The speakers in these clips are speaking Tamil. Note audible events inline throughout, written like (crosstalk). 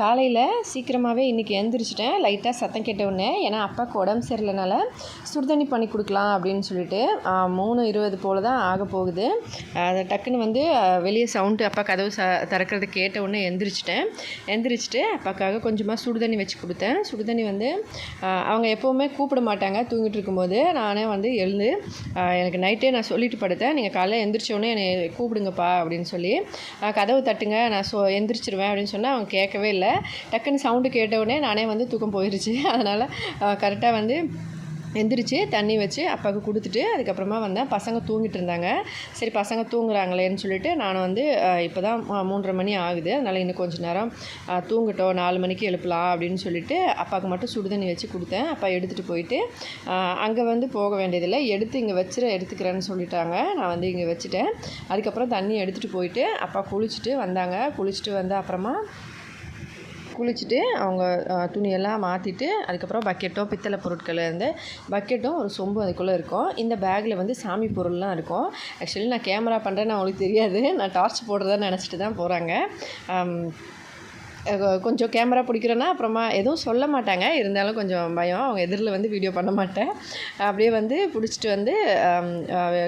காலையில் சீக்கிரமாகவே இன்றைக்கி எழுந்திரிச்சிட்டேன் லைட்டாக சத்தம் கேட்ட உடனே ஏன்னா அப்பாவுக்கு உடம்பு சரியில்லைனால சுடுதண்ணி பண்ணி கொடுக்கலாம் அப்படின்னு சொல்லிட்டு மூணு இருபது போல் தான் ஆக போகுது. அது டக்குன்னு வந்து வெளியே சவுண்டு அப்பா கதவு ச திறக்கிறது கேட்ட உடனே எந்திரிச்சிட்டேன். எந்திரிச்சிட்டு அப்பாக்காக கொஞ்சமாக சுடுதண்ணி வச்சு கொடுத்தேன். சுடுதண்ணி வந்து அவங்க எப்போவுமே கூப்பிட மாட்டாங்க. தூங்கிட்டு இருக்கும்போது நானே வந்து எழுந்து எனக்கு நைட்டே நான் சொல்லிட்டு படுத்தேன். நீங்கள் காலையில் எந்திரிச்ச என்னை கூப்பிடுங்கப்பா அப்படின்னு சொல்லி கதவு தட்டுங்க நான் சொ எந்திரிச்சிருவேன் அப்படின்னு சொன்னால் அவங்க கேட்கவே இல்லை. டக்குன்னு சவுண்டு கேட்டவுடனே நானே வந்து தூக்கம் போயிடுச்சு அதனால் கரெக்டாக வந்து எந்திரிச்சு தண்ணி வச்சு அப்பாவுக்கு கொடுத்துட்டு அதுக்கப்புறமா வந்தேன். பசங்க தூங்கிட்டு இருந்தாங்க. சரி பசங்க தூங்குறாங்களேன்னு சொல்லிட்டு நான் வந்து இப்போ தான் மூன்றரை மணி ஆகுது. அதனால் இன்னும் கொஞ்சம் நேரம் அஹ், தூங்கட்டும் நாலு மணிக்கு எழுப்பலாம் அப்படின்னு சொல்லிட்டு அப்பாவுக்கு மட்டும் சுடுதண்ணி வச்சு கொடுத்தேன். அப்பா எடுத்துகிட்டு போயிட்டு அங்கே வந்து போக வேண்டியதில்லை. எடுத்து இங்கே வச்சுற எடுத்துக்கிறேன்னு சொல்லிட்டாங்க. நான் வந்து இங்கே வச்சுட்டேன். அதுக்கப்புறம் தண்ணி எடுத்துகிட்டு போயிட்டு அப்பா குளிச்சுட்டு வந்தாங்க. குளிச்சுட்டு வந்த அப்புறமா குளிச்சுட்டு அவங்க துணியெல்லாம் மாற்றிட்டு அதுக்கப்புறம் பக்கெட்டோ பித்தளை பொருட்கள் இருந்து பக்கெட்டும் ஒரு சொம்பு அதுக்குள்ளே இருக்கும். இந்த பேக்கில் வந்து சாமி பொருள்லாம் இருக்கும். ஆக்சுவலி நான் கேமரா பண்ணுறேன்னு அவங்களுக்கு தெரியாது. நான் டார்ச் போடுறதா நினச்சிட்டு தான் போகிறாங்க கொஞ்சம் கேமரா பிடிக்கிறேன்னா அப்புறமா எதுவும் சொல்ல மாட்டாங்க. இருந்தாலும் கொஞ்சம் பயம். அவங்க எதிரில் வந்து வீடியோ பண்ண மாட்டேன். அப்படியே வந்து பிடிச்சிட்டு வந்து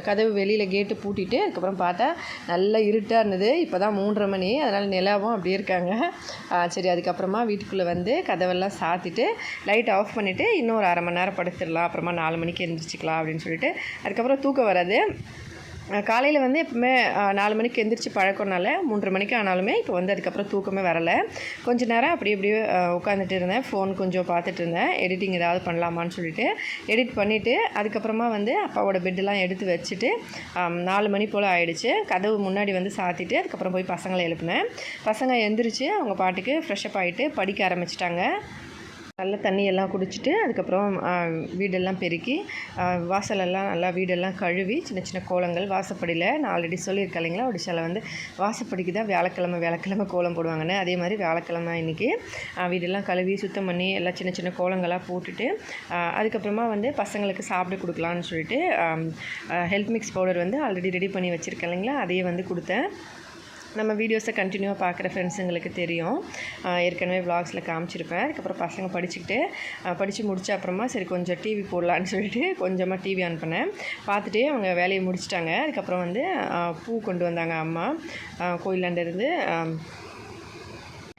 கதவு வெளியில் கேட்டு பூட்டிட்டு அதுக்கப்புறம் பார்த்தா நல்லா இருட்டாக இருந்தது. இப்போ தான் மூன்றரை மணி. அதனால் நிலாவும் அப்படியே இருக்காங்க. சரி அதுக்கப்புறமா வீட்டுக்குள்ளே வந்து கதவெல்லாம் சாத்திட்டு லைட் ஆஃப் பண்ணிவிட்டு இன்னும் ஒரு அரை மணி நேரம் படுத்துடலாம். அப்புறமா நாலு மணிக்கு எழுந்திரிச்சிக்கலாம் அப்படின்னு சொல்லிட்டு அதுக்கப்புறம் தூக்கம் வராது. காலையில் வந்து எப்பவுமே நாலு மணிக்கு எந்திரிச்சு பழக்கம்னால மூன்று மணிக்கு ஆனாலுமே இப்போ வந்து அதுக்கப்புறம் தூக்கமே வரலை. கொஞ்ச நேரம் அப்படி இப்படி உட்காந்துட்டு இருந்தேன். ஃபோன் கொஞ்சம் பார்த்துட்டு இருந்தேன். எடிட்டிங் ஏதாவது பண்ணலாமான்னு சொல்லிட்டு எடிட் பண்ணிவிட்டு அதுக்கப்புறமா வந்து அப்பாவோட பெட்டெல்லாம் எடுத்து வச்சுட்டு நாலு மணி போல் ஆயிடுச்சு. கதவு முன்னாடி வந்து சாத்திட்டு அதுக்கப்புறம் போய் பசங்களை எழுப்பினேன். பசங்க எந்திரிச்சு அவங்க பாட்டுக்கு ஃப்ரெஷ்அப் ஆகிட்டு படிக்க ஆரம்பிச்சிட்டாங்க. நல்ல தண்ணியெல்லாம் குடிச்சிட்டு அதுக்கப்புறம் வீடெல்லாம் பெருக்கி வாசலெல்லாம் நல்லா வீடெல்லாம் கழுவி சின்ன சின்ன கோலங்கள் வாசப்படியில் நான் ஆல்ரெடி சொல்லியிருக்கேன் இல்லைங்களா? ஒடிசாவில் வந்து வாசப்படிக்கு தான் வியாழக்கிழமை வியாழக்கிழமை கோலம் போடுவாங்கன்னு. அதே மாதிரி வியாழக்கிழமை இன்றைக்கி வீடெல்லாம் கழுவி சுத்தம் பண்ணி எல்லாம் சின்ன சின்ன கோலங்களாக போட்டுட்டு அதுக்கப்புறமா வந்து பசங்களுக்கு சாப்பிட கொடுக்கலான்னு சொல்லிட்டு ஹெல்த் மிக்ஸ் பவுடர் வந்து ஆல்ரெடி ரெடி பண்ணி வச்சுருக்கேன் இல்லைங்களா? அதையே வந்து கொடுத்தேன். நம்ம வீடியோஸை கண்டினியூவாக பார்க்குற ஃப்ரெண்ட்ஸுங்களுக்கு தெரியும். ஏற்கனவே vlogsல காமிச்சிருப்பேன். அதுக்கப்புறம் பசங்க படிச்சுக்கிட்டு படித்து முடித்த அப்புறமா சரி கொஞ்சம் டிவி போடலான்னு சொல்லிட்டு கொஞ்சமாக டிவி ஆன் பண்ணேன். பார்த்துட்டே அவங்க வேலையை முடிச்சிட்டாங்க. அதுக்கப்புறம் வந்து பூ கொண்டு வந்தாங்க அம்மா. ஆஹ் கோயிலாண்ட இருந்து ஆஹ்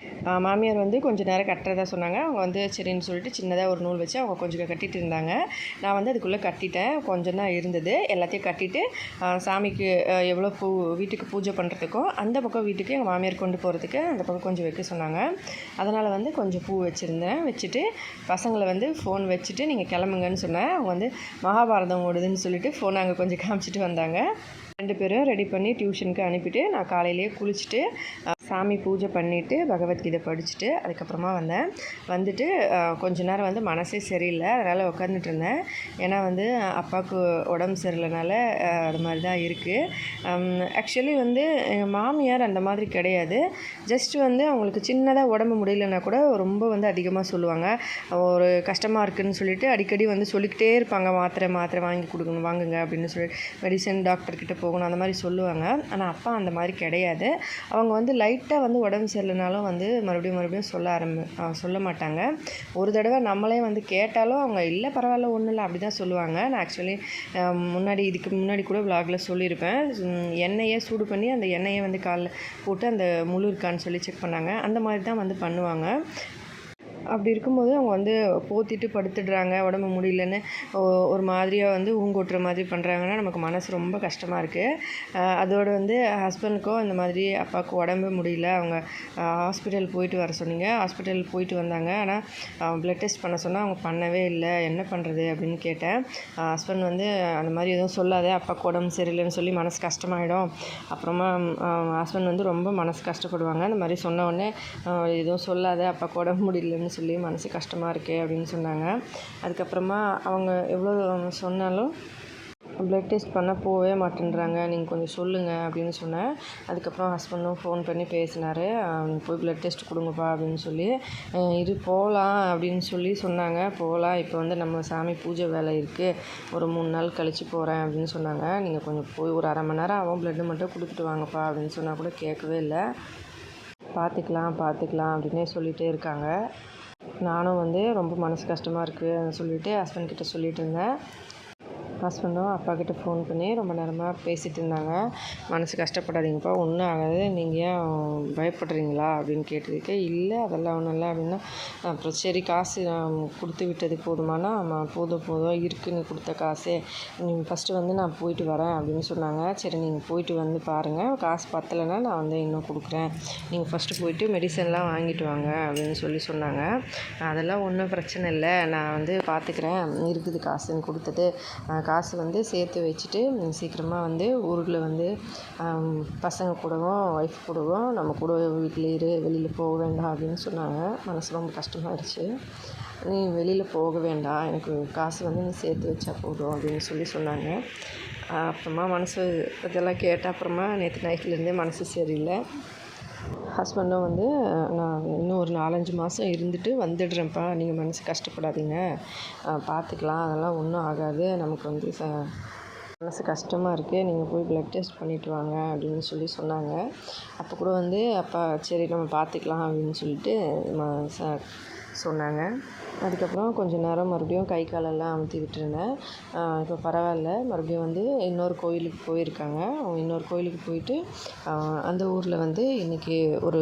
ஆஹ் மாமியார் வந்து கொஞ்சம் நேரம் கட்டுறதா சொன்னாங்க. அவங்க வந்து சரின்னு சொல்லிட்டு சின்னதாக ஒரு நூல் வச்சு அவங்க கொஞ்சம் கட்டிட்டு இருந்தாங்க. நான் வந்து அதுக்குள்ளே கட்டிட்டேன். கொஞ்சம் தான் இருந்தது. எல்லாத்தையும் கட்டிட்டு சாமிக்கு எவ்வளோ பூ வீட்டுக்கு பூஜை பண்ணுறதுக்கும் அந்த பக்கம் வீட்டுக்கு எங்கள் மாமியார் கொண்டு போகிறதுக்கு அந்த பக்கம் கொஞ்சம் வைக்க சொன்னாங்க. அதனால் வந்து கொஞ்சம் பூ வச்சுருந்தேன். வச்சுட்டு பசங்களை வந்து ஃபோன் வச்சுட்டு நீங்கள் கிளம்புங்கன்னு சொன்னேன். அவங்க வந்து மகாபாரதம் ஓடுதுன்னு சொல்லிட்டு ஃபோனை அங்கே கொஞ்சம் காமிச்சிட்டு வந்தாங்க. ரெண்டு பேரும் ரெடி பண்ணி டியூஷனுக்கு அனுப்பிட்டு நான் காலையிலேயே குளிச்சுட்டு சாமி பூஜை பண்ணிவிட்டு பகவத்கீதை படிச்சுட்டு அதுக்கப்புறமா வந்தேன். வந்துட்டு கொஞ்ச நேரம் வந்து மனசே சரியில்லை. அதனால் உட்காந்துட்டு இருந்தேன். ஏன்னா வந்து அப்பாவுக்கு உடம்பு சரியில்லைனால அது மாதிரி தான் இருக்குது ஆக்சுவலி வந்து எங்கள் மாமியார் அந்த மாதிரி கிடையாது. ஜஸ்ட் வந்து அவங்களுக்கு சின்னதாக உடம்பு முடியலன்னா கூட ரொம்ப வந்து அதிகமாக சொல்லுவாங்க. ஒரு கஷ்டமாக இருக்குதுன்னு சொல்லிட்டு அடிக்கடி வந்து சொல்லிக்கிட்டே இருப்பாங்க. மாத்திரை மாத்திரை வாங்கி கொடுக்கணும் வாங்குங்க அப்படின்னு சொல்லி மெடிசன் டாக்டர்கிட்ட போகணும் அந்த மாதிரி சொல்லுவாங்க. ஆனால் அப்பா அந்த மாதிரி கிடையாது. அவங்க வந்து லைட் லைட்டாக வந்து உடம்பு சரியில்லைனாலும் வந்து மறுபடியும் மறுபடியும் சொல்ல ஆரம்பி சொல்ல மாட்டாங்க. ஒரு தடவை நம்மளே வந்து கேட்டாலும் அவங்க இல்லை பரவாயில்ல ஒன்றும் இல்லை அப்படி தான் சொல்லுவாங்க. நான் ஆக்சுவலி முன்னாடி இதுக்கு முன்னாடி கூட விலாகில் சொல்லியிருப்பேன். எண்ணெயை சூடு பண்ணி அந்த எண்ணெயை வந்து காலில் போட்டு அந்த முழு இருக்கான்னு சொல்லி செக் பண்ணாங்க. அந்த மாதிரி தான் வந்து பண்ணுவாங்க. அப்படி இருக்கும்போது அவங்க வந்து போத்திட்டு படுத்துடுறாங்க உடம்பு முடியலன்னு. ஒரு மாதிரியாக வந்து ஊங்கொட்டுற மாதிரி பண்ணுறாங்கன்னா நமக்கு மனசு ரொம்ப கஷ்டமாக இருக்குது அதோடு வந்து ஹஸ்பண்டுக்கோ இந்த மாதிரி அப்பாவுக்கு உடம்பு முடியல அவங்க ஹாஸ்பிட்டல் போயிட்டு வர சொன்னீங்க. ஹாஸ்பிட்டல் போயிட்டு வந்தாங்க. ஆனால் ப்ளட் டெஸ்ட் பண்ண சொன்னால் அவங்க பண்ணவே இல்லை. என்ன பண்ணுறது அப்படின்னு கேட்டேன். ஹஸ்பண்ட் வந்து அந்த மாதிரி எதுவும் சொல்லாத அப்பாவுக்கு உடம்பு சரியில்லைன்னு சொல்லி மனசு கஷ்டமாயிடும். அப்புறமா ஹஸ்பண்ட் வந்து ரொம்ப மனசு கஷ்டப்படுவாங்க. அந்த மாதிரி சொன்ன உடனே எதுவும் சொல்லாத அப்பாவுக்கு உடம்பு முடியலன்னு சொல்லி மனசு கஷ்டமாக இருக்கே அப்படின்னு சொன்னாங்க. அதுக்கப்புறமா அவங்க எவ்வளோ சொன்னாலும் ப்ளட் டெஸ்ட் பண்ண போகவே மாட்டேன்றாங்க. நீங்கள் கொஞ்சம் சொல்லுங்கள் அப்படின்னு சொன்னேன். அதுக்கப்புறம் ஹஸ்பண்டும் ஃபோன் பண்ணி பேசினார். போய் ப்ளட் டெஸ்ட் கொடுங்கப்பா அப்படின்னு சொல்லி இது போகலாம் அப்படின்னு சொல்லி சொன்னாங்க. போகலாம் இப்போ வந்து நம்ம சாமி பூஜை வேலை இருக்குது ஒரு மூணு நாள் கழித்து போகிறேன் அப்படின்னு சொன்னாங்க. நீங்கள் கொஞ்சம் போய் ஒரு அரை மணி நேரம் ஆகும். ப்ளட்டு மட்டும் கொடுத்துட்டு வாங்கப்பா அப்படின்னு சொன்னால் கூட கேட்கவே இல்லை. பார்த்துக்கலாம் பார்த்துக்கலாம் அப்படின்னே சொல்லிகிட்டே இருக்காங்க. நானும் வந்து ரொம்ப மனசு கஷ்டமாக இருக்குது சொல்லிவிட்டு ஹஸ்பண்ட் கிட்ட சொல்லிகிட்டு இருந்தேன். ஹஸ்பண்டும் அப்பாகிட்ட ஃபோன் பண்ணி ரொம்ப நேரமாக பேசிகிட்டு இருந்தாங்க. மனசு கஷ்டப்படாதீங்கப்பா ஒன்றும் ஆகாது. நீங்கள் ஏன் பயப்படுறீங்களா அப்படின்னு கேட்டதுக்கு இல்லை அதெல்லாம் ஒன்றும் இல்லை அப்படின்னா அப்புறம் சரி காசு நான் கொடுத்து விட்டது போதுமானா ஆமாம் போதும் போதும் இருக்குது நீ கொடுத்த காசே. நீங்கள் ஃபஸ்ட்டு வந்து நான் போயிட்டு வரேன் அப்படின்னு சொன்னாங்க. சரி நீங்கள் போயிட்டு வந்து பாருங்கள் காசு பத்தலைன்னா நான் வந்து இன்னும் கொடுக்குறேன். நீங்கள் ஃபஸ்ட்டு போயிட்டு மெடிசன்லாம் வாங்கிட்டு வாங்க அப்படின்னு சொல்லி சொன்னாங்க. அதெல்லாம் ஒன்றும் பிரச்சனை இல்லை. நான் வந்து பார்த்துக்கிறேன் இருக்குது காசுன்னு கொடுத்தது காசு வந்து சேர்த்து வச்சுட்டு சீக்கிரமாக வந்து ஊரில் வந்து பசங்க கூடவும் ஒய்ஃப் கூடவும் நம்ம கூட வீட்டில் இரு வெளியில் போக வேண்டாம் அப்படின்னு சொன்னாங்க. மனசு ரொம்ப கஷ்டமாயிடுச்சு நீ வெளியில் போக வேண்டாம். எனக்கு காசு வந்து நீ சேர்த்து வச்சா போதும் அப்படின்னு சொல்லி சொன்னாங்க. அப்புறமா மனசு இதெல்லாம் கேட்ட அப்புறமா நேற்று நைட்லேருந்தே மனசு சரியில்லை. ஹஸ்பண்டும் வந்து நான் இன்னும் ஒரு நாலஞ்சு மாதம் இருந்துட்டு வந்துடுறேன்ப்பா. நீங்கள் மனசு கஷ்டப்படாதீங்க. பார்த்துக்கலாம் அதெல்லாம் ஒன்றும் ஆகாது. நமக்கு வந்து ச மனசு கஷ்டமாக இருக்குது நீங்கள் போய் ப்ளட் டெஸ்ட் பண்ணிவிட்டு வாங்க அப்படின்னு சொல்லி சொன்னாங்க. அப்போ கூட வந்து அப்பா சரி நம்ம பார்த்துக்கலாம் அப்படின்னு சொல்லிட்டு சொன்னாங்க. அதுக்கப்புறம் கொஞ்சம் நேரம் மறுபடியும் கை காலெல்லாம் அமுத்தி விட்டுருந்தேன். இப்போ பரவாயில்ல. மறுபடியும் வந்து இன்னொரு கோயிலுக்கு போயிருக்காங்க. அவங்க இன்னொரு கோயிலுக்கு போயிட்டு அந்த ஊரில் வந்து இன்றைக்கி ஒரு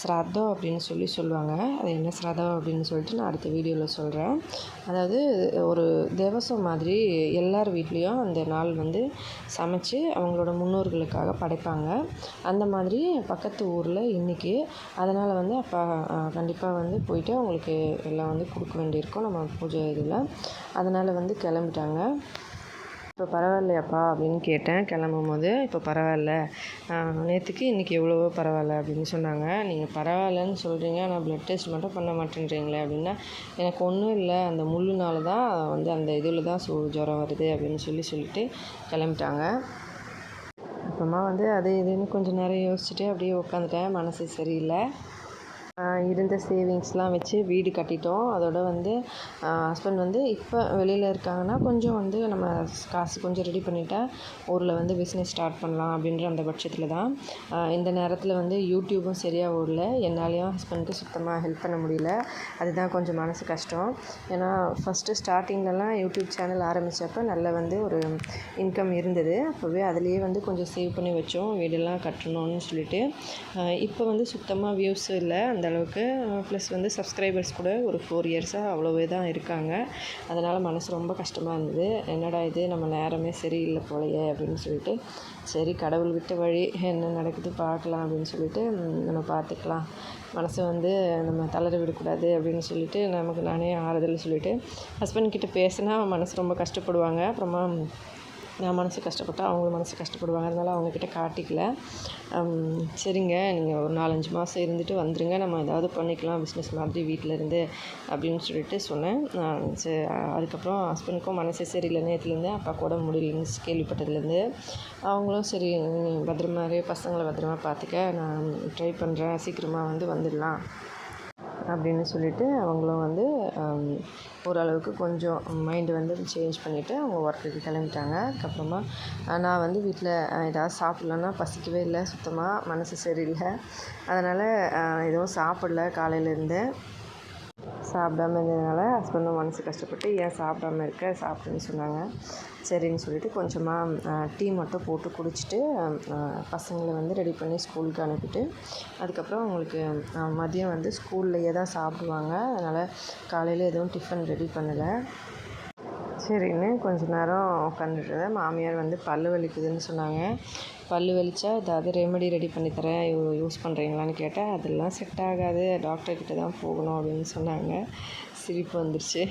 ஸ்ராத்தம் அப்படின்னு சொல்லி சொல்லுவாங்க. அது என்ன ஸ்ராதம் அப்படின்னு சொல்லிட்டு நான் அடுத்த வீடியோவில் சொல்கிறேன் அதாவது ஒரு தேவசம் மாதிரி எல்லார் வீட்லேயும் அந்த நாள் வந்து சமைச்சு அவங்களோட முன்னோர்களுக்காக படைப்பாங்க. அந்த மாதிரி பக்கத்து ஊரில் இன்றைக்கி அதனால் வந்து அப்போ கண்டிப்பாக வந்து போயிட்டு அவங்களுக்கு எல்லாம் வந்து கொடுக்க வேண்டியிருக்கும் நம்ம பூஜை இதில். அதனால் வந்து கிளம்பிட்டாங்க. இப்போ பரவாயில்லையாப்பா அப்படின்னு கேட்டேன். கிளம்பும் போது இப்போ பரவாயில்ல. நேற்றுக்கு இன்றைக்கி எவ்வளவோ பரவாயில்ல அப்படின்னு சொன்னாங்க. நீங்கள் பரவாயில்லன்னு சொல்கிறீங்க ஆனால் ப்ளட் டெஸ்ட் மட்டும் பண்ண மாட்டேன்றீங்களே அப்படின்னா எனக்கு ஒன்றும் இல்லை. அந்த முள்ளுனால தான் வந்து அந்த இதில் தான் சு ஜுரம் வருது அப்படின்னு சொல்லி சொல்லிட்டு கிளம்பிட்டாங்க. அப்புறமா வந்து அது இதுன்னு கொஞ்சம் நேரம் யோசிச்சுட்டு அப்படியே உட்காந்துட்டேன். மனசு சரியில்லை. இருந்த சேவிங்ஸ்லாம் வச்சு வீடு கட்டிட்டோம். அதோட வந்து ஹஸ்பண்ட் வந்து இப்போ வெளியில் இருக்காங்கன்னா கொஞ்சம் வந்து நம்ம காசு கொஞ்சம் ரெடி பண்ணிட்டா ஊரில் வந்து பிஸ்னஸ் ஸ்டார்ட் பண்ணலாம் அப்படின்ற அந்த பட்சத்தில் தான். இந்த நேரத்தில் வந்து யூடியூபும் சரியாக ஓடல. என்னாலேயும் ஹஸ்பண்டுக்கு சுத்தமாக ஹெல்ப் பண்ண முடியல. அதுதான் கொஞ்சம் மனசு கஷ்டம். ஏன்னா ஃபஸ்ட்டு ஸ்டார்டிங்லலாம் யூடியூப் சேனல் ஆரம்பித்தப்ப நல்ல வந்து ஒரு இன்கம் இருந்தது. அப்போவே அதுலேயே வந்து கொஞ்சம் சேவ் பண்ணி வச்சோம். வீடெல்லாம் கட்டணும்னு சொல்லிட்டு. இப்போ வந்து சுத்தமாக வியூஸும் இல்லை. அந்த அளவுக்கு ப்ளஸ் வந்து சப்ஸ்கிரைபர்ஸ் கூட ஒரு ஃபோர் இயர்ஸாக அவ்வளோவே தான் இருக்காங்க. அதனால் மனசு ரொம்ப கஷ்டமாக இருந்தது. என்னடா இது நம்ம நேரமே சரியில்லை போலையே அப்படின்னு சொல்லிட்டு சரி கடவுள் விட்ட வழி என்ன நடக்குது பார்க்கலாம் அப்படின்னு சொல்லிட்டு நம்ம பார்த்துக்கலாம். மனசை வந்து நம்ம தளர விடக்கூடாது அப்படின்னு சொல்லிட்டு நமக்கு நானே ஆறுதல் சொல்லிவிட்டு ஹஸ்பண்ட் கிட்டே பேசினா மனசு ரொம்ப கஷ்டப்படுவாங்க. அப்புறமா நான் மனசு கஷ்டப்பட்டால் அவங்களும் மனசு கஷ்டப்படுவாங்க. அதனால் அவங்கக்கிட்ட காட்டிக்கல. சரிங்க நீங்கள் ஒரு நாலஞ்சு மாதம் இருந்துட்டு வந்துடுங்க நம்ம ஏதாவது பண்ணிக்கலாம் பிஸ்னஸ் மாதிரி வீட்டில் இருந்து அப்படின்னு சொல்லிட்டு சொன்னேன். சரி அதுக்கப்புறம் ஹஸ்பண்டுக்கும் மனசே சரியில்லை. நேற்றுலேருந்து அப்பா கூட முடியலன்னு கேள்விப்பட்டதுலேருந்து அவங்களும் சரி பத்திரமாவே பசங்களை பத்திரமா பார்த்துக்க நான் ட்ரை பண்ணுறேன் சீக்கிரமாக வந்து வந்துடலாம். அப்படின்னு சொல்லிட்டு அவங்களும் வந்து ஓரளவுக்கு கொஞ்சம் மைண்டு வந்து சேஞ்ச் பண்ணிவிட்டு அவங்க ஒர்க்குக்கு கிளம்பிட்டாங்க. அதுக்கப்புறமா நான் வந்து வீட்டில் ஏதாவது சாப்பிட்லன்னா பசிக்கவே இல்லை. சுத்தமாக மனசு சரியில்லை. அதனால் எதுவும் சாப்பிடல. காலையிலேருந்து சாப்பிடாம இருந்ததுனால ஹஸ்பண்டும் மனசு கஷ்டப்பட்டு ஏன் சாப்பிடாம இருக்க? சாப்பிடுன்னு சொன்னாங்க. சரின்னு சொல்லிட்டு கொஞ்சமாக டீ மட்டும் போட்டு குடிச்சிட்டு பசங்களை வந்து ரெடி பண்ணி ஸ்கூலுக்கு அனுப்பிட்டு அதுக்கப்புறம் அவங்களுக்கு மதியம் வந்து ஸ்கூல்லையே தான் சாப்பிடுவாங்க. அதனால் காலையில் எதுவும் டிஃபன் ரெடி பண்ணலை. சரின்னு கொஞ்ச நேரம் உட்காந்துட்டு மாமியார் வந்து பல் வலிக்குதுன்னு சொன்னாங்க. பல் வலிச்சா ஏதாவது ரெமெடி ரெடி பண்ணி தரேன் யூஸ் பண்ணுறீங்களான்னு கேட்டால் அதெல்லாம் செட் ஆகாது. டாக்டர்கிட்ட தான் போகணும் அப்படின்னு சொன்னாங்க. சிரிப்பு வந்துருச்சு.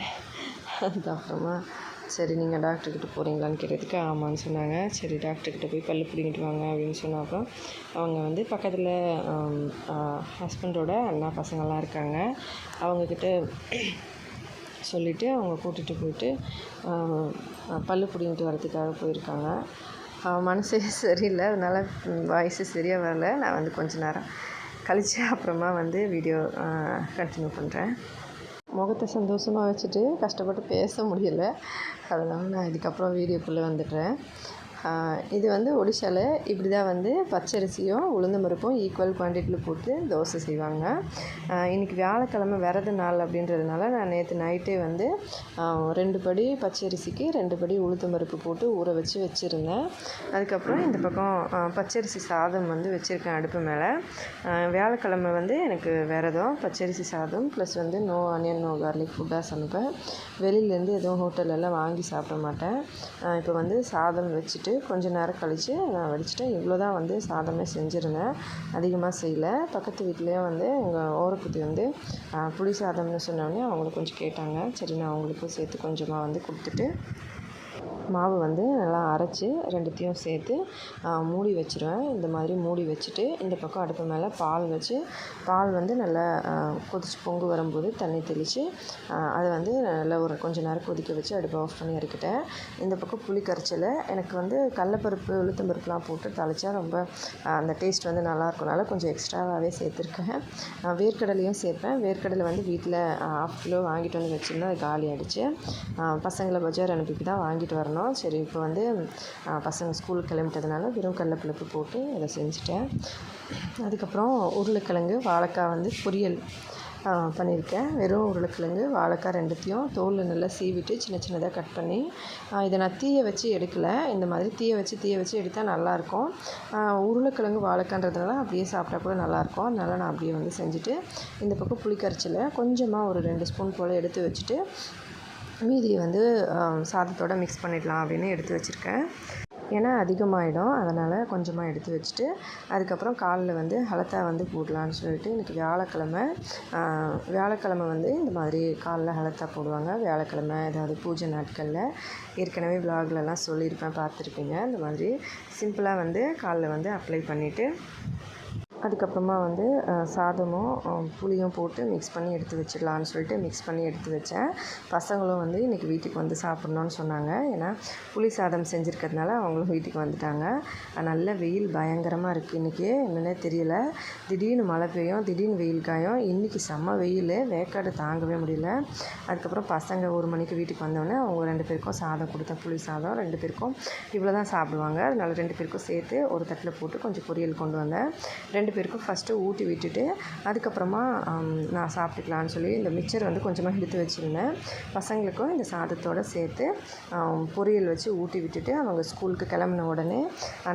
அதுக்கப்புறமா சரி நீங்கள் டாக்டர்கிட்ட போகிறீங்களான்னு கேட்டதுக்கு ஆமான்னு சொன்னாங்க. சரி டாக்டர்கிட்ட போய் பல்லு பிடிங்கிட்டு வாங்க அப்படின்னு சொன்ன அப்புறம் அவங்க வந்து பக்கத்தில் ஹஸ்பண்டோட அண்ணா பசங்கள்லாம் இருக்காங்க. அவங்கக்கிட்ட சொல்லிவிட்டு அவங்க கூட்டிகிட்டு போயிட்டு பல்லு பிடிங்கிட்டு வரதுக்காக போயிருக்காங்க. மனசே (laughs) சரியில்லை. அதனால் வாய்ஸு சரியாக வரல. நான் வந்து கொஞ்ச நேரம் கழித்து அப்புறமா வந்து வீடியோ கண்டினியூ பண்ணுறேன் முகத்தை சந்தோஷமாக வச்சுட்டு கஷ்டப்பட்டு பேச முடியலை. அதெல்லாம் நான் இதுக்கப்புறம் வீடியோக்குள்ளே வந்துடுறேன். இது வந்து ஒடிஷாவில் இப்படி தான் வந்து பச்சரிசியும் உளுந்து பருப்பும் ஈக்குவல் குவான்டிட்டியில் போட்டு தோசை செய்வாங்க. இன்றைக்கி வியாழக்கிழமை விரத நாள் அப்படின்றதுனால நான் நேற்று நைட்டே வந்து ரெண்டு படி பச்சரிசிக்கு ரெண்டு படி உளுந்து பருப்பு போட்டு ஊற வச்சு வச்சுருந்தேன். அதுக்கப்புறம் இந்த பக்கம் பச்சரிசி சாதம் வந்து வச்சுருக்கேன் அடுப்பு மேலே. வியாழக்கிழமை வந்து எனக்கு விரதம் பச்சரிசி சாதம் ப்ளஸ் வந்து நோ ஆனியன் நோ கார்லிக் ஃபுட்டாக சமைப்பேன். வெளியிலேருந்து எதுவும் ஹோட்டலெல்லாம் வாங்கி சாப்பிட மாட்டேன். இப்போ வந்து சாதம் வச்சுட்டு வச்சுட்டு கொஞ்சம் நேரம் கழித்து நான் வடிச்சிட்டேன் இவ்வளோ தான் வந்து சாதமே செஞ்சுருந்தேன். அதிகமாக செய்யலை. பக்கத்து வீட்டிலேயே வந்து எங்கள் ஓரக்குத்தி வந்து புளி சாதம்னு சொன்னோடனே அவங்களும் கொஞ்சம் கேட்டாங்க. சரி நான் அவங்களுக்கும் சேர்த்து கொஞ்சமாக வந்து கொடுத்துட்டு மாவு வந்து நல்லா அரைச்சி ரெண்டுத்தையும் சேர்த்து மூடி வச்சுருவேன். இந்த மாதிரி மூடி வச்சுட்டு இந்த பக்கம் அடுப்பு மேலே பால் வச்சு பால் வந்து நல்லா கொதிச்சு பொங்கு வரும்போது தண்ணி தெளித்து அதை வந்து நல்லா ஒரு கொஞ்சம் நேரம் கொதிக்க வச்சு அடுப்பை ஆஃப் பண்ணி இறக்கிட்டேன். இந்த பக்கம் புளி கரைச்சல். எனக்கு வந்து கடலப்பருப்பு உளுத்தம்பருப்புலாம் போட்டு தாளித்தா ரொம்ப அந்த டேஸ்ட் வந்து நல்லாயிருக்கனால கொஞ்சம் எக்ஸ்ட்ராவாகவே சேர்த்துருக்கேன். வேர்க்கடலையும் சேர்ப்பேன். வேர்க்கடலை வந்து வீட்டில் ஆஃப் கிலோ வாங்கிட்டு வந்து வச்சுருந்தேன் அது காலி ஆகிடுச்சு பசங்களை பஜார் அனுப்பிட்டு தான் வாங்கிட்டு வரணும். பண்ணோம் சரி இப்போ வந்து பசங்க ஸ்கூலுக்கு கிளம்பிட்டதுனால வெறும் கடலப்பருப்பு போட்டு அதை செஞ்சுட்டேன். அதுக்கப்புறம் உருளைக்கிழங்கு வாழைக்காய் வந்து பொரியல் பண்ணியிருக்கேன். வெறும் உருளைக்கிழங்கு வாழைக்காய் ரெண்டுத்தையும் தோல் நல்லா சீவிட்டு சின்ன சின்னதாக கட் பண்ணி இதை நான் தீயை வச்சு எடுக்கலை. இந்த மாதிரி தீய வச்சு தீயை வச்சு எடுத்தால் நல்லாயிருக்கும். உருளைக்கிழங்கு வாழைக்கான்றதுனால அப்படியே சாப்பிட்டா கூட நல்லாயிருக்கும். அதனால் நான் அப்படியே வந்து செஞ்சுட்டு இந்த பக்கம் புளிக்கரைச்சியில் கொஞ்சமாக ஒரு ரெண்டு ஸ்பூன் போல் எடுத்து வச்சுட்டு மீதியை வந்து சாதத்தோடு மிக்ஸ் பண்ணிடலாம் அப்படின்னு எடுத்து வச்சுருக்கேன். ஏன்னா அதிகமாகிடும் அதனால் கொஞ்சமாக எடுத்து வச்சுட்டு அதுக்கப்புறம் காலில் வந்து ஹலத்தா வந்து போடலான்னு சொல்லிட்டு இன்றைக்கி வியாழக்கிழமை வியாழக்கிழமை வந்து இந்த மாதிரி காலில் ஹலத்தா போடுவாங்க. வியாழக்கிழமை ஏதாவது பூஜை நாட்களில் ஏற்கனவே விலாக்லலாம் சொல்லியிருப்பேன் பார்த்துருப்பீங்க. இந்த மாதிரி சிம்பிளாக வந்து காலில் வந்து அப்ளை பண்ணிவிட்டு அதுக்கப்புறமா வந்து சாதமும் புளியும் போட்டு மிக்ஸ் பண்ணி எடுத்து வச்சிடலான்னு சொல்லிட்டு மிக்ஸ் பண்ணி எடுத்து வச்சேன். பசங்களும் வந்து இன்றைக்கி வீட்டுக்கு வந்து சாப்பிட்ணுன்னு சொன்னாங்க. ஏன்னா புளி சாதம் செஞ்சுருக்கிறதுனால அவங்களும் வீட்டுக்கு வந்துட்டாங்க. நல்ல வெயில் பயங்கரமாக இருக்குது இன்றைக்கி என்னென்னே தெரியல. திடீர்னு மழை பெய்யும் திடீர்னு வெயில் காயும். இன்றைக்கி செம்ம வெயில். வேக்காடு தாங்கவே முடியல. அதுக்கப்புறம் பசங்க ஒரு மணிக்கு வீட்டுக்கு வந்தோடனே அவங்க ரெண்டு பேருக்கும் சாதம் கொடுத்தேன். புளி சாதம். ரெண்டு பேருக்கும் இவ்வளோ தான் சாப்பிடுவாங்க. அதனால் ரெண்டு பேருக்கும் சேர்த்து ஒரு தட்டில் போட்டு கொஞ்சம் பொரியல் கொண்டு வந்தேன். ரெண்டு ரெண்டு பேருக்கும் ஃபஸ்ட்டு ஊட்டி விட்டுட்டு அதுக்கப்புறமா நான் சாப்பிட்டுக்கலான்னு சொல்லி இந்த மிக்சர் வந்து கொஞ்சமாக எடுத்து வச்சுருந்தேன். பசங்களுக்கும் இந்த சாதத்தோடு சேர்த்து பொரியல் வச்சு ஊட்டி விட்டுட்டு அவங்க ஸ்கூலுக்கு கிளம்புன உடனே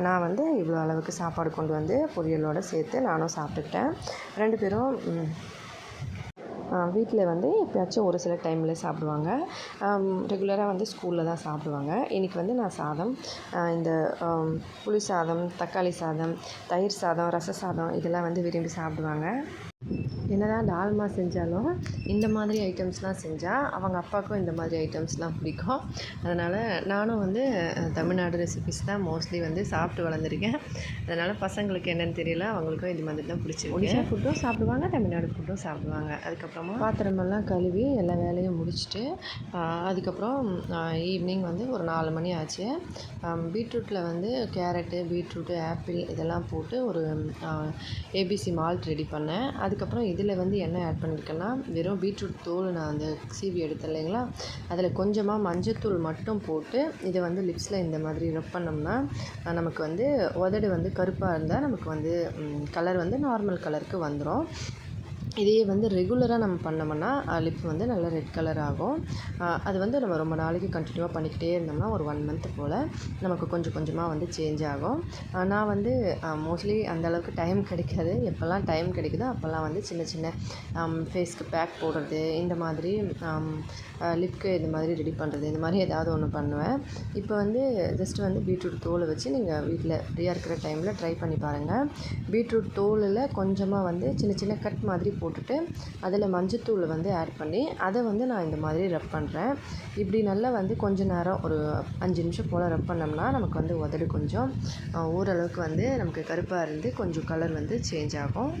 நான் வந்து இவ்வளோ அளவுக்கு சாப்பாடு கொண்டு வந்து பொரியலோடு சேர்த்து நானும் சாப்பிட்டுக்கிட்டேன். ரெண்டு பேரும் வீட்டில் வந்து எப்பயாச்சும் ஒரு சில டைமில் சாப்பிடுவாங்க. ரெகுலராக வந்து ஸ்கூலில் தான் சாப்பிடுவாங்க. இன்றைக்கி வந்து நான் சாதம் இந்த புளி சாதம் தக்காளி சாதம் தயிர் சாதம் ரச சாதம் இதெல்லாம் வந்து விரும்பி சாப்பிடுவாங்க. என்னதான் டால்மா செஞ்சாலும் இந்த மாதிரி ஐட்டம்ஸ்லாம் செஞ்சால் அவங்க அப்பாவுக்கும் இந்த மாதிரி ஐட்டம்ஸ்லாம் பிடிக்கும். அதனால் நானும் வந்து தமிழ்நாடு ரெசிபிஸ் தான் மோஸ்ட்லி வந்து சாப்பிட்டு வளர்ந்துருக்கேன். அதனால் பசங்களுக்கு என்னென்னு தெரியல அவங்களுக்கும் இது மாதிரி தான் பிடிச்சிருக்கு. ஒடிஷா ஃபுட்டும் சாப்பிடுவாங்க தமிழ்நாடு ஃபுட்டும் சாப்பிடுவாங்க. அதுக்கப்புறமா? பாத்திரமெல்லாம் கழுவி எல்லா வேலையும் முடிச்சுட்டு அதுக்கப்புறம் ஈவினிங் வந்து ஒரு நாலு மணி ஆச்சு. பீட்ரூட்டில் வந்து கேரட்டு பீட்ரூட்டு ஆப்பிள் இதெல்லாம் போட்டு ஒரு ஏபிசி மால்ட் ரெடி பண்ணேன். அதுக்கப்புறம் இதில் வந்து என்ன ஆட் பண்ணியிருக்கேன்னா வெறும் பீட்ரூட் தோல் நான் அந்த சீவி எடுத்தேன் இல்லைங்களா? அதில் கொஞ்சமாக மஞ்சத்தூள் மட்டும் போட்டு இதை வந்து லிப்ஸில் இந்த மாதிரி ரப் பண்ணோம்னா நமக்கு வந்து உதடு வந்து கருப்பாக இருந்தால் நமக்கு வந்து கலர் வந்து நார்மல் கலருக்கு வந்துடும் இதையே வந்து ரெகுலராக நம்ம பண்ணோமுன்னா லிப் வந்து நல்லா ரெட் கலர் ஆகும். அது வந்து நம்ம ரொம்ப நாளைக்கு கண்டினியூவாக பண்ணிக்கிட்டே இருந்தோம்னா ஒரு ஒன் மந்த் போல் நமக்கு கொஞ்சம் கொஞ்சமாக வந்து சேஞ்ச் ஆகும். நான் வந்து மோஸ்ட்லி அந்தளவுக்கு டைம் கிடைக்காது. எப்போல்லாம் டைம் கிடைக்குதோ அப்போல்லாம் வந்து சின்ன சின்ன ஃபேஸ்க்கு பேக் போடுறது இந்த மாதிரி லிப்க்கு இந்த மாதிரி ரெடி பண்ணுறது இந்த மாதிரி ஏதாவது ஒன்று பண்ணுவேன். இப்போ வந்து ஜஸ்ட் வந்து பீட்ரூட் தோலை வச்சு நீங்கள் வீட்டில் ஃப்ரீயாக இருக்கிற டைமில் ட்ரை பண்ணி பாருங்கள் பீட்ரூட் தோலில் கொஞ்சமாக வந்து சின்ன சின்ன கட் மாதிரி போ போட்டுட்டு அதில் மஞ்சத்தூள் வந்து ஆட் பண்ணி அதை வந்து நான் இந்த மாதிரி ரப் பண்ணுறேன் இப்படி நல்லா வந்து கொஞ்ச நேரம் ஒரு அஞ்சு நிமிஷம் போல் ரப் பண்ணோம்னா நமக்கு வந்து உதடு கொஞ்சம் ஓரளவுக்கு வந்து நமக்கு கருப்பாக இருந்து கொஞ்சம் கலர் வந்து சேஞ்ச் ஆகும்.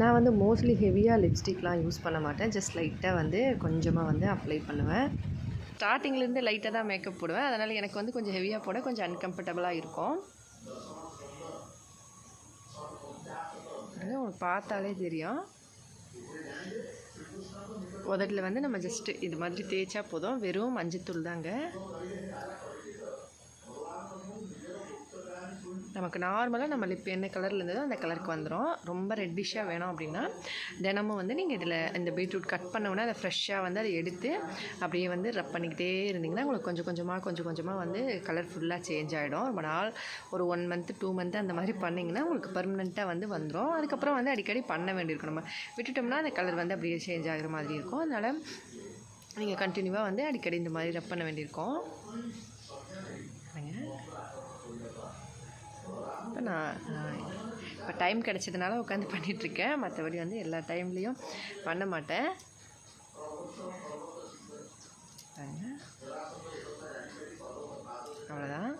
நான் வந்து மோஸ்ட்லி ஹெவியாக லிப்ஸ்டிக்லாம் யூஸ் பண்ண மாட்டேன். ஜஸ்ட் லைட்டாக வந்து கொஞ்சமாக வந்து அப்ளை பண்ணுவேன். ஸ்டார்டிங்லேருந்து லைட்டாக தான் மேக்கப் போடுவேன். அதனால் எனக்கு வந்து கொஞ்சம் ஹெவியாக போட கொஞ்சம் அன்கம்ஃபர்டபுளாக இருக்கும். அது உங்களுக்கு பார்த்தாலே தெரியும். உதட்டில் வந்து நம்ம ஜஸ்ட்டு இது மாதிரி தேய்ச்சா போதும். வெறும் மஞ்சத்தூள் தாங்க. நமக்கு நார்மலாக நம்ம லிப் என்ன கலரில் இருந்ததோ அந்த கலருக்கு வந்துடும் ரொம்ப ரெட்டிஷாக வேணும் அப்படின்னா தினமும் வந்து நீங்கள் இதில் இந்த பீட்ரூட் கட் பண்ணோன்னே அதை ஃப்ரெஷ்ஷாக வந்து அதை எடுத்து அப்படியே வந்து ரப் பண்ணிக்கிட்டே இருந்தீங்கன்னா உங்களுக்கு கொஞ்சம் கொஞ்சமாக கொஞ்சம் கொஞ்சமாக வந்து கலர் ஃபுல்லாக சேஞ்ச் ஆகிடும் ரொம்ப நாள் ஒரு ஒன் மந்த் டூ மந்த் அந்த மாதிரி பண்ணிங்கன்னா உங்களுக்கு பர்மனெண்ட்டாக வந்து வந்துடும் அதுக்கப்புறம் வந்து அடிக்கடி பண்ண வேண்டியிருக்கும். நம்ம விட்டுட்டோம்னா அந்த கலர் வந்து அப்படியே சேஞ்ச் ஆகிற மாதிரி இருக்கும். அதனால் நீங்கள் கண்டினியூவாக வந்து அடிக்கடி இந்த மாதிரி ரப் பண்ண வேண்டியிருக்கும் பாருங்க. இப்போ நான் இப்போ டைம் கிடச்சதுனால உட்காந்து பண்ணிகிட்ருக்கேன் மற்றபடி வந்து எல்லா டைம்லேயும் பண்ண மாட்டேன். அவ்வளோதான்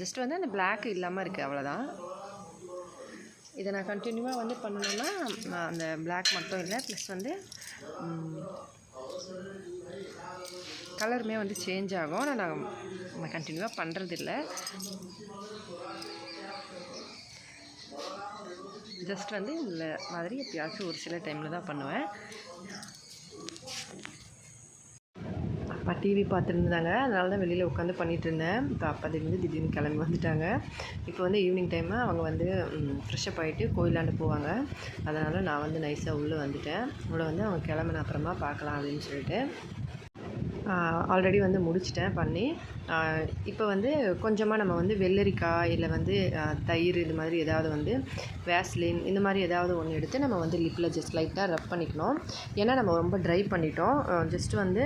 ஜஸ்ட் வந்து அந்த பிளாக் இல்லாமல் இருக்குது அவ்வளோதான் இதை நான் கண்டினியூவாக வந்து பண்ணணுன்னா நான் அந்த பிளாக் மட்டும் இல்லை ப்ளஸ் வந்து கலருமே வந்து சேஞ்ச் ஆகும். ஆனால் நான் கண்டினியூவாக பண்ணுறதில்ல ஜஸ்ட் வந்து இந்த மாதிரி எப்பயாச்சும் ஒரு சில டைமில் தான் பண்ணுவேன். அப்பா டிவி பார்த்துருந்தாங்க. அதனால தான் வெளியில் உட்காந்து பண்ணிகிட்டு இருந்தேன். இப்போ அப்பா திடீர்னு திடீர்னு கிளம்பி வந்துட்டாங்க. இப்போ வந்து ஈவினிங் டைமு அவங்க வந்து ஃப்ரெஷ்ஷப் ஆகிட்டு கோயிலாண்டு போவாங்க. அதனால் நான் வந்து நைஸாக உள்ளே வந்துட்டேன். உள்ளே வந்து அவங்க கிளம்புன அப்புறமா பார்க்கலாம் அப்படின்னு சொல்லிட்டு. ஆல்ரெடி வந்து முடிச்சிட்டேன் பண்ணி. இப்போ வந்து கொஞ்சமாக நம்ம வந்து வெள்ளரிக்காய் இல்லை வந்து தயிர் இது மாதிரி ஏதாவது வந்து வேஸ்லின் இந்த மாதிரி ஏதாவது ஒன்று எடுத்து நம்ம வந்து லிப்பில் ஜஸ்ட் லைட்டாக ரப் பண்ணிக்கணும். ஏன்னா நம்ம ரொம்ப ட்ரை பண்ணிட்டோம். ஜஸ்ட் வந்து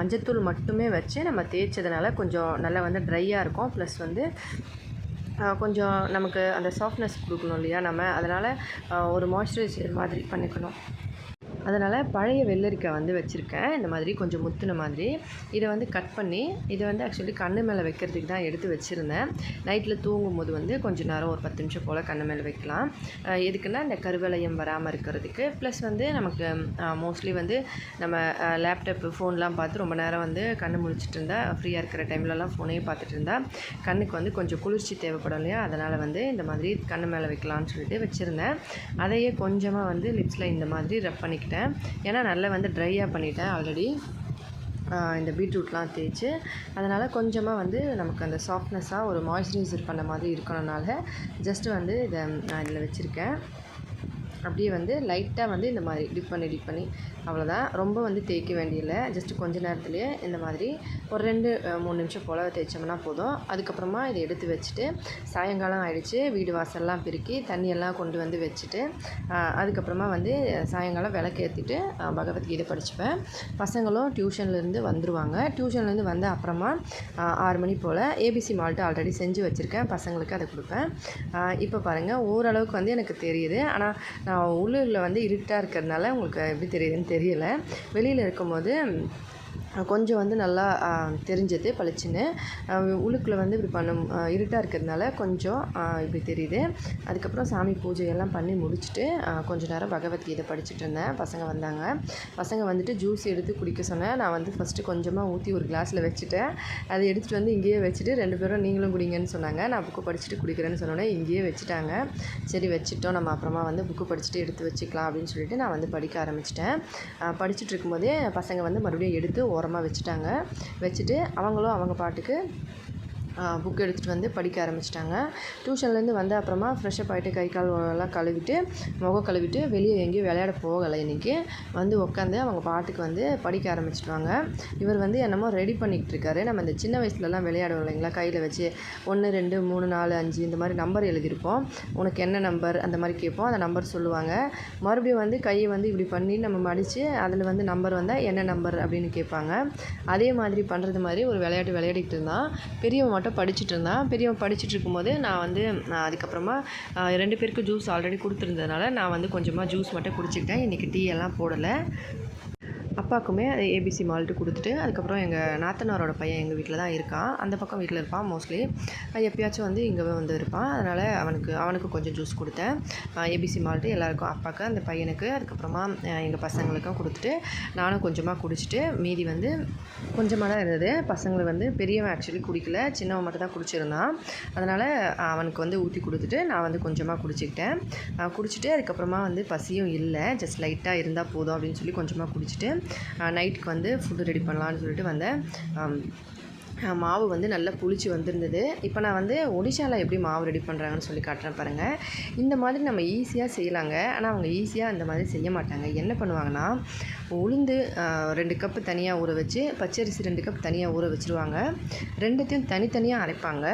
மஞ்சத்தூள் மட்டுமே வச்சு நம்ம தேய்ச்சதுனால கொஞ்சம் நல்லா வந்து ட்ரையாக இருக்கும். ப்ளஸ் வந்து கொஞ்சம் நமக்கு அந்த சாஃப்ட்னஸ் கொடுக்கணும் இல்லையா நம்ம? அதனால் ஒரு மாய்ஸ்சரைசர் மாதிரி பண்ணிக்கணும். அதனால் பழைய வெள்ளரிக்காய் வந்து வச்சுருக்கேன். இந்த மாதிரி கொஞ்சம் முத்துன மாதிரி. இதை வந்து கட் பண்ணி இதை வந்து ஆக்சுவலி கண்ணு மேலே வைக்கிறதுக்கு தான் எடுத்து வச்சுருந்தேன். நைட்டில் தூங்கும்போது வந்து கொஞ்சம் நேரம் ஒரு பத்து நிமிஷம் போல் கண்ணு மேலே வைக்கலாம். எதுக்குன்னா இந்த கருவளையம் வராமல் இருக்கிறதுக்கு. ப்ளஸ் வந்து நமக்கு மோஸ்ட்லி வந்து நம்ம லேப்டாப்பு ஃபோன்லாம் பார்த்து ரொம்ப நேரம் வந்து கண்ணு முழிச்சிட்டு இருந்தால் ஃப்ரீயாக இருக்கிற டைம்லலாம் ஃபோனையே பார்த்துட்டு இருந்தால் கண்ணுக்கு வந்து கொஞ்சம் குளிர்ச்சி தேவைப்படும் இல்லையா? அதனால் வந்து இந்த மாதிரி கண்ணு மேலே வைக்கலாம்னு சொல்லிட்டு வச்சுருந்தேன். அதையே கொஞ்சமாக வந்து லிப்ஸில் இந்த மாதிரி ரப் பண்ணிக்கிட்டேன் ஏன்னா நல்லா வந்து ட்ரையாக பண்ணிட்டேன். ஆல்ரெடி இந்த பீட்ரூட்லாம் தேய்ச்சி அதனால் கொஞ்சமாக வந்து நமக்கு அந்த சாஃப்ட்னஸ்ஸாக ஒரு மாய்ஸ்சரைசர் பண்ண மாதிரி இருக்கணுனால ஜஸ்ட்டு வந்து இதை நான் இதில் வச்சுருக்கேன். அப்படியே வந்து லைட்டாக வந்து இந்த மாதிரி டிப் பண்ணி டிப் பண்ணி அவ்வளோதான். ரொம்ப வந்து தேய்க்க வேண்டியதில்லை. ஜஸ்ட் கொஞ்ச நேரத்துலேயே இந்த மாதிரி ஒரு ரெண்டு மூணு நிமிஷம் போல் தேய்ச்சோம்னா போதும். அதுக்கப்புறமா இதை எடுத்து வச்சுட்டு சாயங்காலம் ஆயிடுச்சு. வீடு வாசல்லாம் பெருக்கி தண்ணியெல்லாம் கொண்டு வந்து வச்சுட்டு அதுக்கப்புறமா வந்து சாயங்காலம் விளக்கு ஏற்றிட்டு பகவத்கீதை படிச்சுப்பேன். பசங்களும் டியூஷன்லேருந்து வந்துடுவாங்க டியூஷன்லேருந்து வந்த அப்புறமா ஆறு மணி போல் ஏபிசி மால்ட்டு ஆல்ரெடி செஞ்சு வச்சுருக்கேன். பசங்களுக்கு அதை கொடுப்பேன். இப்போ பாருங்கள் ஓரளவுக்கு வந்து எனக்கு தெரியுது. ஆனால் நான் உள்ளூரில் வந்து இருட்டாக இருக்கிறதுனால உங்களுக்கு எப்படி தெரியுதுன்னு தெரியல. வெளியில் இருக்கும்போது கொஞ்சம் வந்து நல்லா தெரிஞ்சது பளிச்சுன்னு. அஹ், உள்ளுக்குள்ளே வந்து இப்படி பண்ணும் இருட்டாக இருக்கிறதுனால கொஞ்சம் இப்படி தெரியுது. அதுக்கப்புறம் சாமி பூஜை எல்லாம் பண்ணி முடிச்சுட்டு கொஞ்சம் கொஞ்ச நேரம் பகவத்கீதை படிச்சுட்டு இருந்தேன். பசங்க வந்தாங்க. பசங்க வந்துட்டு ஜூஸ் எடுத்து குடிக்க சொன்னேன். நான் வந்து ஃபஸ்ட்டு கொஞ்சமாக ஊற்றி ஒரு கிளாஸில் வச்சுட்டேன். அதை எடுத்துகிட்டு வந்து இங்கேயே வச்சுட்டு ரெண்டு பேரும் நீங்களும் குடிங்கன்னு சொன்னாங்க. நான் புக்கு படிச்சுட்டு குடிக்கிறேன்னு சொன்னோன்னே இங்கேயே வச்சுட்டாங்க. சரி வச்சுட்டோம். நம்ம அப்புறமா வந்து புக்கு படிச்சுட்டு எடுத்து வச்சுக்கலாம் அப்படின்னு சொல்லிட்டு நான் வந்து படிக்க ஆரம்பிச்சிட்டேன். படிச்சுட்டு இருக்கும்போதே பசங்க வந்து மறுபடியும் எடுத்து ஓரமாக வச்சுட்டாங்க. வச்சுட்டு அவங்களும் அவங்க பாட்டுக்கு புக் எடுத்துகிட்டு வந்து படிக்க ஆரம்பிச்சிட்டாங்க. டியூஷன்லேருந்து வந்த அப்புறமா ஃப்ரெஷ்ஷப் ஆகிட்டு கை கால் எல்லாம் கழுவிட்டு முகம் கழுவிட்டு வெளியே எங்கேயும் விளையாட போகலை இன்றைக்கி வந்து உட்காந்து அவங்க பாட்டுக்கு வந்து படிக்க ஆரம்பிச்சிடுவாங்க இவர் வந்து என்னமோ ரெடி பண்ணிக்கிட்டு இருக்காரு. நம்ம இந்த சின்ன வயசுலலாம் விளையாடுவோம் இல்லைங்களா? கையில் வச்சு ஒன்று ரெண்டு மூணு நாலு அஞ்சு இந்த மாதிரி நம்பர் எழுதியிருப்போம். உனக்கு என்ன நம்பர் அந்த மாதிரி கேட்போம். அந்த நம்பர் சொல்லுவாங்க. மறுபடியும் வந்து கையை வந்து இப்படி பண்ணி நம்ம மடித்து அதில் வந்து நம்பர் வந்தால் என்ன நம்பர் அப்படின்னு கேட்பாங்க. அதே மாதிரி பண்ணுறது மாதிரி ஒரு விளையாட்டு விளையாடிக்கிட்டு இருந்தால் பெரியவன் மட்டும் படிச்சுட்டு இருந்தான் பெரியவன் படிச்சுட்டு இருக்கும்போது நான் வந்து நான் அதுக்கப்புறமா ரெண்டு பேருக்கு ஜூஸ் ஆல்ரெடி கொடுத்துருந்ததுனால நான் வந்து கொஞ்சமாக ஜூஸ் மட்டும் குடிச்சிக்கிட்டேன். இன்றைக்கி டீ எல்லாம் போடலை. அப்போ அப்பாவுக்குமே ஏபிசி மால்ட்டு கொடுத்துட்டு அதுக்கப்புறம் எங்கள் நாத்தனாரோட பையன் எங்கள் வீட்டில் தான் இருக்கான். அந்த பக்கம் வீட்டில் இருப்பான் மோஸ்ட்லி எப்பயாச்சும் வந்து இங்கே வந்து இருப்பான். அதனால் அவனுக்கு அவனுக்கு கொஞ்சம் ஜூஸ் கொடுத்தேன். ஏபிசி மால்ட்டு எல்லாருக்கும் அப்பாவுக்கு அந்த பையனுக்கு அதுக்கப்புறமா எங்கள் பசங்களுக்கும் கொடுத்துட்டு நானும் கொஞ்சமாக குடிச்சிட்டு மீதி வந்து கொஞ்சமாக தான் இருந்தது. பசங்களை வந்து பெரியவன் ஆக்சுவலி குடிக்கல சின்னவன் மட்டும் தான் குடிச்சிருந்தான். அதனால் அவனுக்கு வந்து ஊற்றி கொடுத்துட்டு நான் வந்து கொஞ்சமாக குடிச்சிக்கிட்டேன். குடிச்சிட்டு அதுக்கப்புறமா வந்து பசியும் இல்லை ஜஸ்ட் லைட்டாக இருந்தால் போதும் அப்படின்னு சொல்லி கொஞ்சமாக குடிச்சிட்டு நைட்டுக்கு வந்து ஃபுட்டு ரெடி பண்ணலான்னு சொல்லிட்டு வந்தேன். மாவு வந்து நல்லா புளிச்சு வந்திருந்தது. இப்போ நான் வந்து ஒடிஷாவில் எப்படி மாவு ரெடி பண்ணுறாங்கன்னு சொல்லி காட்டுறேன் பாருங்கள் இந்த மாதிரி நம்ம ஈஸியாக செய்யலாங்க. ஆனால் அவங்க ஈஸியாக அந்த மாதிரி செய்ய மாட்டாங்க. என்ன பண்ணுவாங்கன்னா உளுந்து ரெண்டு கப்பு தனியாக ஊற வச்சு பச்சரிசி ரெண்டு கப் தனியாக ஊற வச்சுருவாங்க. ரெண்டுத்தையும் தனித்தனியாக அரைப்பாங்க.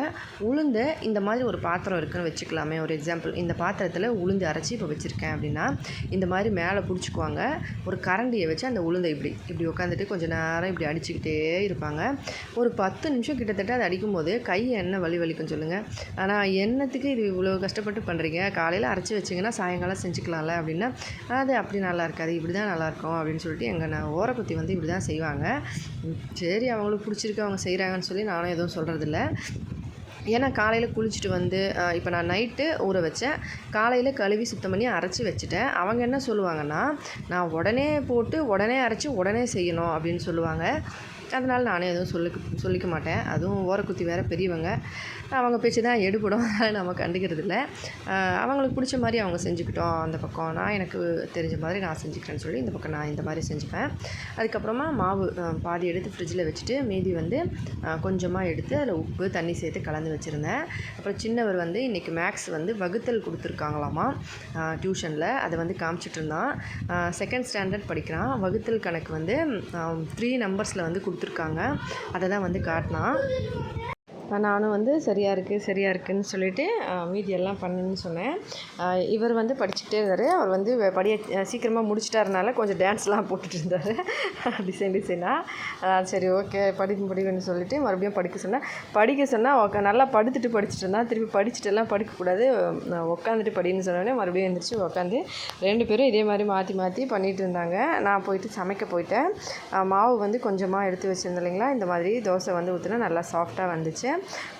உளுந்தை இந்த மாதிரி ஒரு பாத்திரம் இருக்குன்னு வச்சுக்கலாமே. ஒரு எக்ஸாம்பிள் இந்த பாத்திரத்தில் உளுந்து அரைச்சி இப்போ வச்சுருக்கேன் அப்படின்னா இந்த மாதிரி மேலே பிடிச்சிக்குவாங்க. ஒரு கரண்டியை வச்சு அந்த உளுந்தை இப்படி இப்படி உட்காந்துட்டு கொஞ்சம் நேரம் இப்படி அடிச்சுக்கிட்டே இருப்பாங்க. ஒரு பத்து பத்து நிமிஷம் கிட்டத்தட்ட அதை அடிக்கும்போது கை என்ன வலி வலிக்கும் சொல்லுங்கள் ஆனால் என்னத்துக்கு இது இவ்வளோ கஷ்டப்பட்டு பண்ணுறீங்க காலையில் அரைச்சி வச்சிங்கன்னா சாயங்காலம் செஞ்சுக்கலாம்ல அப்படின்னா அது அப்படி நல்லா இருக்காது. இப்படி தான் நல்லாயிருக்கும் அப்படின்னு சொல்லிட்டு எங்கள் நான் ஓரக்குத்தி வந்து இப்படி தான் செய்வாங்க சரி அவங்களுக்கு பிடிச்சிருக்கு அவங்க செய்கிறாங்கன்னு சொல்லி நானும் எதுவும் சொல்கிறதில்ல ஏன்னா காலையில் குளிச்சுட்டு வந்து இப்போ நான் நைட்டு ஊற வச்சேன். காலையில் கழுவி சுத்தம் பண்ணி அரைச்சி வச்சுட்டேன். அவங்க என்ன சொல்லுவாங்கன்னா நான் உடனே போட்டு உடனே அரைச்சி உடனே செய்யணும் அப்படின்னு சொல்லுவாங்க. அதனால் நானே எதுவும் சொல்லிக்க சொல்லிக்க மாட்டேன். அதுவும் ஓரக்குத்தி வேறு பெரியவங்க. அவங்க பேச்சு தான் எடுபடும். அதனால் நம்ம கண்டுக்கிறது இல்லை அவங்களுக்கு பிடிச்ச மாதிரி அவங்க செஞ்சுக்கிட்டோம் அந்த பக்கம். நான் எனக்கு தெரிஞ்ச மாதிரி நான் செஞ்சுக்கிறேன்னு சொல்லி இந்த பக்கம் நான் இந்த மாதிரி செஞ்சுப்பேன். அதுக்கப்புறமா மாவு பாதி எடுத்து ஃப்ரிட்ஜில் வச்சுட்டு மீதி வந்து கொஞ்சமாக எடுத்து அதில் உப்பு தண்ணி சேர்த்து கலந்து வச்சுருந்தேன். அப்புறம் சின்னவர் வந்து இன்றைக்கி மேக்ஸ் வந்து வகுத்தல் கொடுத்துருக்காங்களாமா? டியூஷனில் அதை வந்து காமிச்சிட்டு இருந்தான். செகண்ட் ஸ்டாண்டர்ட் படிக்கிறான். வகுத்தல் கணக்கு வந்து த்ரீ நம்பர்ஸில் வந்து கொடுத்துருக்காங்க. அதை தான் வந்து காட்டினான். நானும் வந்து சரியாக இருக்குது சரியாக இருக்குதுன்னு சொல்லிட்டு மீதியெல்லாம் மீதி எல்லாம் பண்ணுன்னு சொன்னேன். இவர் வந்து படிச்சுக்கிட்டே இருந்தார் அவர் வந்து படிய சீக்கிரமாக முடிச்சிட்டாருனால கொஞ்சம் டான்ஸ்லாம் போட்டுட்டு இருந்தார். டிசைன் டிசைனாக சரி ஓகே படிக்கும் படிக்கணும்னு சொல்லிட்டு மறுபடியும் படிக்க சொன்னேன். படிக்க சொன்னால் உக்கா நல்லா படுத்துட்டு படிச்சுட்டு இருந்தான் திருப்பி படிச்சுட்டெல்லாம் படிக்கக்கூடாது. உட்காந்துட்டு படின்னு சொன்னோடனே மறுபடியும் எழுந்திரிச்சு உட்காந்து ரெண்டு பேரும் இதே மாதிரி மாற்றி மாற்றி பண்ணிகிட்டு இருந்தாங்க. நான் போயிட்டு சமைக்க போயிட்டேன். மாவு வந்து கொஞ்சமாக எடுத்து வச்சுருந்தேன் இல்லைங்களா? இந்த மாதிரி தோசை வந்து ஊற்றினா நல்லா சாஃப்டாக வந்துச்சு.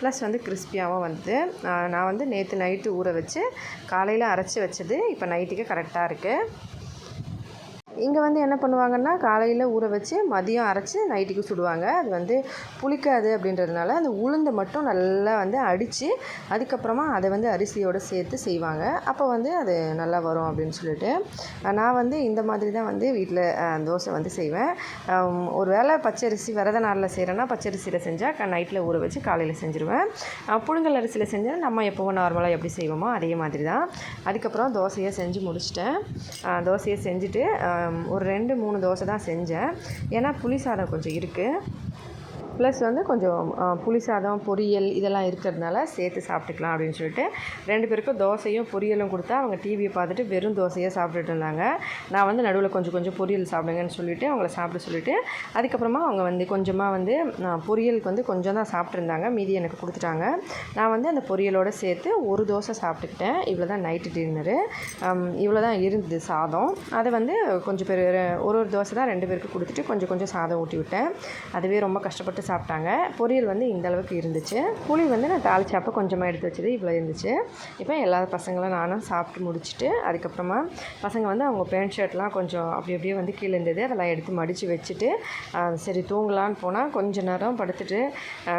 ப்ளஸ் வந்து கிறிஸ்பியாகவும் வந்து நான் வந்து நேற்று நைட்டு ஊற வச்சு காலையில் அரைச்சி வச்சது இப்போ நைட்டுக்கு கரெக்டாக இருக்குது இங்கே வந்து என்ன பண்ணுவாங்கன்னா காலையில் ஊற வச்சு மதியம் அரைச்சி நைட்டுக்கு சுடுவாங்க. அது வந்து புளிக்காது அப்படின்றதுனால அந்த உளுந்தை மட்டும் நல்லா வந்து அடித்து அதுக்கப்புறமா அதை வந்து அரிசியோடு சேர்த்து செய்வாங்க. அப்போ வந்து அது நல்லா வரும் அப்படின்னு சொல்லிட்டு நான் வந்து இந்த மாதிரி தான் வந்து வீட்டில் தோசை வந்து செய்வேன். ஒரு வேளை பச்சரிசி விரத நாளில் செய்கிறேன்னா பச்சரிசியில் செஞ்சால் நைட்டில் ஊற வச்சு காலையில் செஞ்சுருவேன். புழுங்கல் அரிசியில் செஞ்சால் நம்ம எப்போவும் நார்மலாக எப்படி செய்வோமோ அதே மாதிரி தான். அதுக்கப்புறம் தோசையை செஞ்சு முடிச்சிட்டேன். தோசையை செஞ்சுட்டு ஒரு ரெண்டு மூணு தோசை தான் செஞ்சேன். ஏன்னா புளி சாதம் கொஞ்சம் இருக்குது ப்ளஸ் வந்து கொஞ்சம் புளி சாதம் பொரியல் இதெல்லாம் இருக்கிறதுனால சேர்த்து சாப்பிட்டுக்கலாம் அப்படின்னு சொல்லிட்டு ரெண்டு பேருக்கும் தோசையும் பொரியலும் கொடுத்தா அவங்க டிவியை பார்த்துட்டு வெறும் தோசையாக சாப்பிட்டுட்டு இருந்தாங்க. நான் வந்து நடுவில் கொஞ்சம் கொஞ்சம் பொரியல் சாப்பிடுங்கன்னு சொல்லிட்டு அவங்கள சாப்பிட சொல்லிவிட்டு அதுக்கப்புறமா அவங்க வந்து கொஞ்சமாக வந்து நான் பொரியலுக்கு வந்து கொஞ்சம் தான் சாப்பிட்ருந்தாங்க மீதி எனக்கு கொடுத்துட்டாங்க. நான் வந்து அந்த பொரியலோடு சேர்த்து ஒரு தோசை சாப்பிட்டுக்கிட்டேன். இவ்வளோ தான் நைட்டு டின்னரு. இவ்வளோ தான் இருந்தது சாதம். அதை வந்து கொஞ்சம் பேர் ஒரு ஒரு தோசை தான் ரெண்டு பேருக்கு கொடுத்துட்டு கொஞ்சம் கொஞ்சம் சாதம் ஊட்டி விட்டேன் அதுவே ரொம்ப கஷ்டப்பட்டு சாப்பிட்டாங்க. பொரியல் வந்து இந்த அளவுக்கு இருந்துச்சு. புளி வந்து நான் தாளிச்சாப்ப கொஞ்சமாக எடுத்து வச்சது இவ்வளோ இருந்துச்சு. இப்போ எல்லா பசங்களும் நானும் சாப்பிட்டு முடிச்சுட்டு அதுக்கப்புறமா பசங்க வந்து அவங்க பேண்ட் ஷர்ட்லாம் கொஞ்சம் அப்படி அப்படியே வந்து கீழே இருந்தது. அதெல்லாம் எடுத்து மடித்து வச்சுட்டு சரி தூங்கலான்னு போனால் கொஞ்ச நேரம் படுத்துட்டு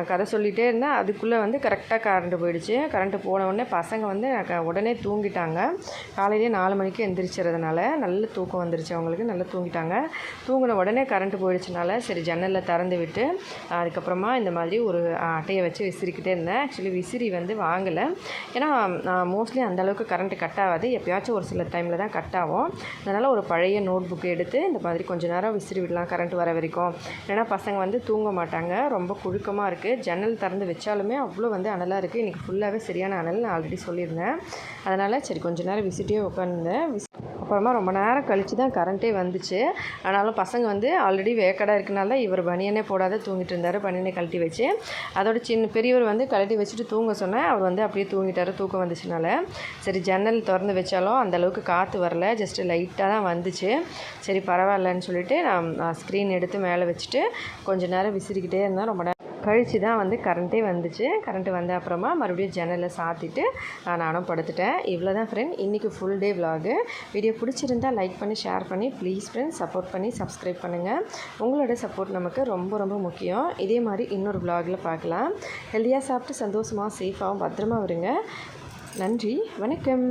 கதை சொல்லிகிட்டே இருந்தேன் அதுக்குள்ளே வந்து கரெக்டாக கரண்ட்டு போயிடுச்சு. கரண்ட்டு போன உடனே பசங்க வந்து க- உடனே தூங்கிட்டாங்க. காலையிலே நாலு மணிக்கு எந்திரிச்சதுனால நல்ல தூக்கம் வந்துருச்சு அவங்களுக்கு. நல்லா தூங்கிட்டாங்க. தூங்கின உடனே கரண்ட்டு போயிடுச்சுனால சரி ஜன்னலில் திறந்து விட்டு அதுக்கப்புறமா இந்த மாதிரி ஒரு அட்டையை வச்சு விசிறிக்கிட்டே இருந்தேன். ஆக்சுவலி விசிறி வந்து வாங்கலை. ஏன்னா மோஸ்ட்லி அந்தளவுக்கு கரண்ட்டு கட் ஆகாது. எப்போயாச்சும் ஒரு சில டைமில் தான் கட் ஆகும். அதனால் ஒரு பழைய நோட் புக் எடுத்து இந்த மாதிரி கொஞ்ச நேரம் விசிறி விடலாம் கரண்ட் வர வரைக்கும். ஏன்னா பசங்க வந்து தூங்க மாட்டாங்க. ரொம்ப குழுக்கமாக இருக்குது ஜன்னல் திறந்து வச்சாலுமே அவ்வளோ வந்து அனலாக இருக்குது இன்றைக்கி ஃபுல்லாகவே சரியான அனல் நான் ஆல்ரெடி சொல்லியிருந்தேன். அதனால் சரி கொஞ்ச நேரம் விசிட்டே உட்காந்துருந்தேன் விசி அப்புறமா ரொம்ப நேரம் கழித்து தான் கரண்ட்டே வந்துச்சு. ஆனாலும் பசங்க வந்து ஆல்ரெடி வேக்கடாக இருக்கனால இவர் பனியனே போடாத தூங்கிட்டு இருந்தார். பனியனை கழட்டி வச்சு. அதோட சின்ன பெரியவர் வந்து கழட்டி வச்சுட்டு தூங்க சொன்னேன். அவர் வந்து அப்படியே தூங்கிட்டார். தூக்கம் வந்துச்சுனால. சரி ஜன்னல் திறந்து வச்சாலும் அந்த அளவுக்கு காற்று வரல. ஜஸ்ட்டு லைட்டாக தான் வந்துச்சு. சரி பரவாயில்லன்னு சொல்லிட்டு நான் ஸ்க்ரீன் எடுத்து மேலே வச்சுட்டு கொஞ்ச நேரம் விசிறிக்கிட்டே இருந்தேன். ரொம்ப நேரம் கழித்து தான் வந்து கரண்ட்டே வந்துச்சு. கரண்ட்டு வந்த அப்புறமா மறுபடியும் ஜன்னலை சாத்திட்டு நானும் படுத்துட்டேன். இவ்வளோ தான் ஃப்ரெண்ட் இன்றைக்கி ஃபுல் டே விலாகு வீடியோ பிடிச்சிருந்தா லைக் பண்ணி ஷேர் பண்ணி ப்ளீஸ் ஃப்ரெண்ட்ஸ் சப்போர்ட் பண்ணி சப்ஸ்கிரைப் பண்ணுங்கள் உங்களோட சப்போர்ட் நமக்கு ரொம்ப ரொம்ப முக்கியம். இதே மாதிரி இன்னொரு விலாகில் பார்க்கலாம். ஹெல்த்தியாக சாப்பிட்டு சந்தோஷமாக சேஃபாகவும் பத்திரமா வருங்க நன்றி. வணக்கம்.